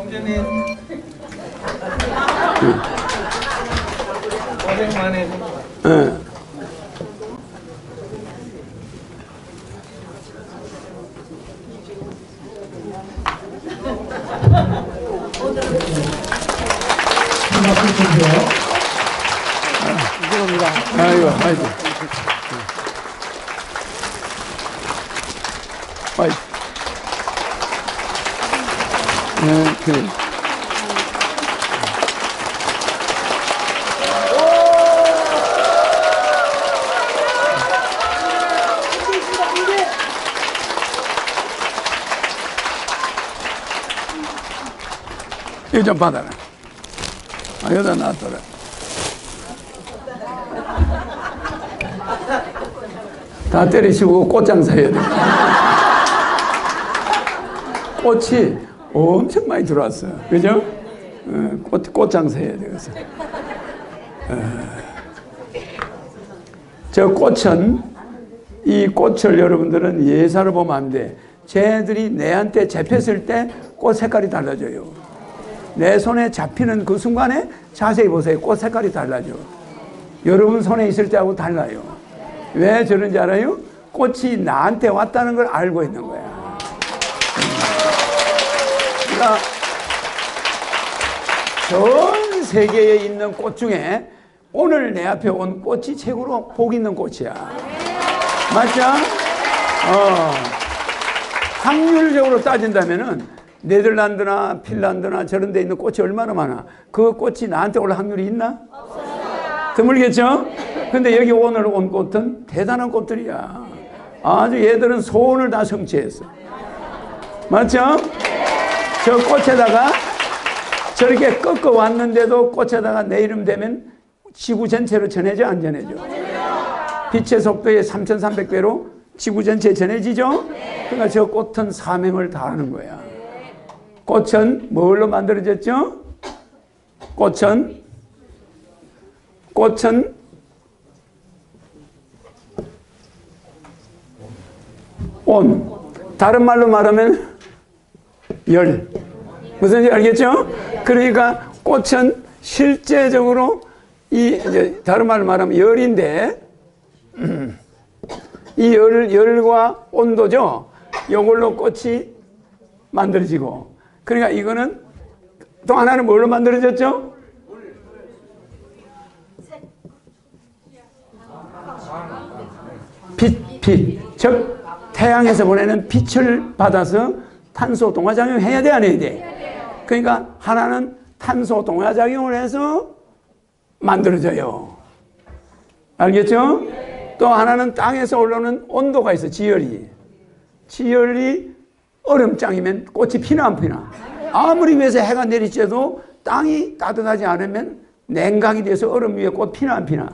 총재님. 고생 많으십니다. 예. 한 박수 주세요. 아이고, 아이고. 아이. 네, 그래. 이거 좀 받아라. 아, 여기다 놔둬라. 다 때리시고 꽃장사 해야 돼. 꽃이 엄청 많이 들어왔어요. 그죠? 어, 꽃, 꽃 장사 해야 돼. 그래서. 어. 저 꽃은, 이 꽃을 여러분들은 예사를 보면 안 돼. 쟤들이 내한테 잡혔을 때 꽃 색깔이 달라져요. 내 손에 잡히는 그 순간에 자세히 보세요. 꽃 색깔이 달라져. 여러분 손에 있을 때하고 달라요. 왜 저런지 알아요? 꽃이 나한테 왔다는 걸 알고 있는 거야. 그러니까 전 세계에 있는 꽃 중에 오늘 내 앞에 온 꽃이 최고로 복 있는 꽃이야. 맞죠? 어. 확률적으로 따진다면은 네덜란드나 핀란드나 저런 데 있는 꽃이 얼마나 많아. 그 꽃이 나한테 올 확률이 있나? 드물겠죠? 근데 여기 오늘 온 꽃은 대단한 꽃들이야. 아주 얘들은 소원을 다 성취했어. 맞죠? 저 꽃에다가 저렇게 꺾어 왔는데도 꽃에다가 내 이름 되면 지구 전체로 전해져 안 전해져? 빛의 속도에 3,300배로 지구 전체에 전해지죠? 그러니까 저 꽃은 사명을 다하는 거야. 꽃은 뭘로 만들어졌죠? 꽃은 꽃은 온. 다른 말로 말하면 열. 무슨 지 알겠죠? 그러니까 꽃은 실제적으로 이 다른 말로 말하면 열인데 이 열, 열과 온도죠. 이걸로 꽃이 만들어지고. 그러니까 이거는 또 하나는 뭘로 만들어졌죠? 빛, 빛. 즉, 태양에서 보내는 빛을 받아서 탄소 동화작용 해야 돼, 안 해야 돼? 그러니까 하나는 탄소 동화작용을 해서 만들어져요. 알겠죠? 또 하나는 땅에서 올라오는 온도가 있어, 지열이. 지열이 얼음장이면 꽃이 피나 안 피나? 아무리 위에서 해가 내리쬐도 땅이 따뜻하지 않으면 냉각이 돼서 얼음 위에 꽃 피나 안 피나?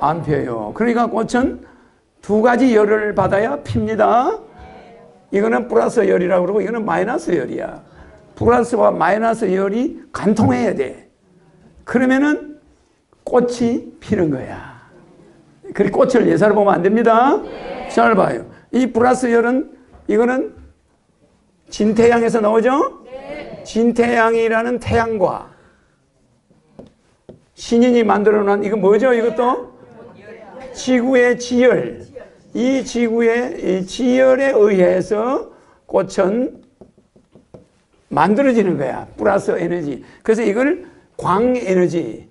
안 펴요. 그러니까 꽃은 두 가지 열을 받아야 핍니다. 이거는 플러스 열이라고 그러고 이거는 마이너스 열이야. 플러스와 마이너스 열이 간통해야 돼. 그러면은 꽃이 피는 거야. 그리 꽃을 예사로 보면 안 됩니다. 잘 봐요. 이 플러스 열은 이거는 진태양에서 나오죠? 진태양이라는 태양과 신인이 만들어 놓은 이거 뭐죠? 이것도 지구의 지열. 이 지구의 이 지열에 의해서 꽃은 만들어지는 거야. 플러스 에너지. 그래서 이걸 광 에너지.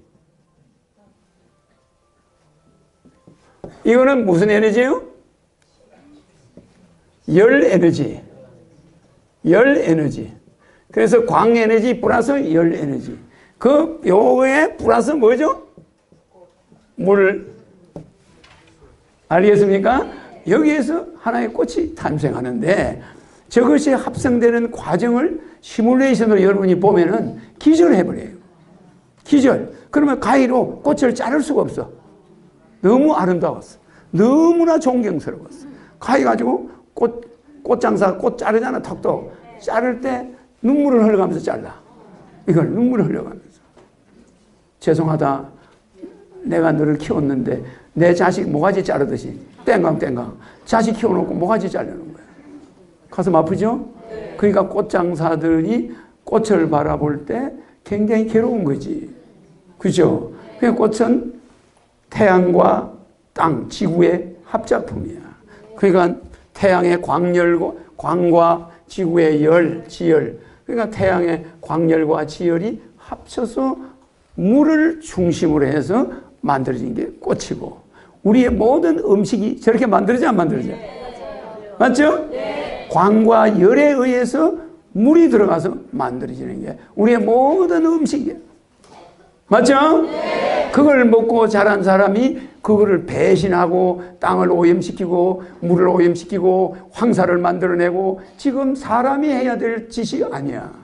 이거는 무슨 에너지요? 열 에너지. 열 에너지. 그래서 광 에너지 플러스 열 에너지. 그 요거에 플러스 뭐죠? 물. 알겠습니까? 여기에서 하나의 꽃이 탄생하는데 저것이 합성되는 과정을 시뮬레이션으로 여러분이 보면은 기절해버려요. 기절. 그러면 가위로 꽃을 자를 수가 없어. 너무 아름다웠어. 너무나 존경스러웠어. 가위 가지고 꽃, 꽃장사 꽃 자르잖아, 턱도. 자를 때 눈물을 흘려가면서 잘라. 이걸 눈물을 흘려가면서. 죄송하다. 내가 너를 키웠는데 내 자식 모가지 자르듯이 땡강땡강. 자식 키워놓고 모가지 자르는 거야. 가슴 아프죠? 그러니까 꽃장사들이 꽃을 바라볼 때 굉장히 괴로운 거지. 그죠? 그 꽃은 태양과 땅, 지구의 합작품이야. 그러니까 태양의 광열과, 광과 지구의 열, 지열. 그러니까 태양의 광열과 지열이 합쳐서 물을 중심으로 해서 만들어진 게 꽃이고, 우리의 모든 음식이 저렇게 만들어져, 안 만들어져? 맞죠? 광과 열에 의해서 물이 들어가서 만들어지는 게 우리의 모든 음식이에요. 맞죠? 그걸 먹고 자란 사람이 그거를 배신하고 땅을 오염시키고 물을 오염시키고 황사를 만들어내고 지금 사람이 해야 될 짓이 아니야.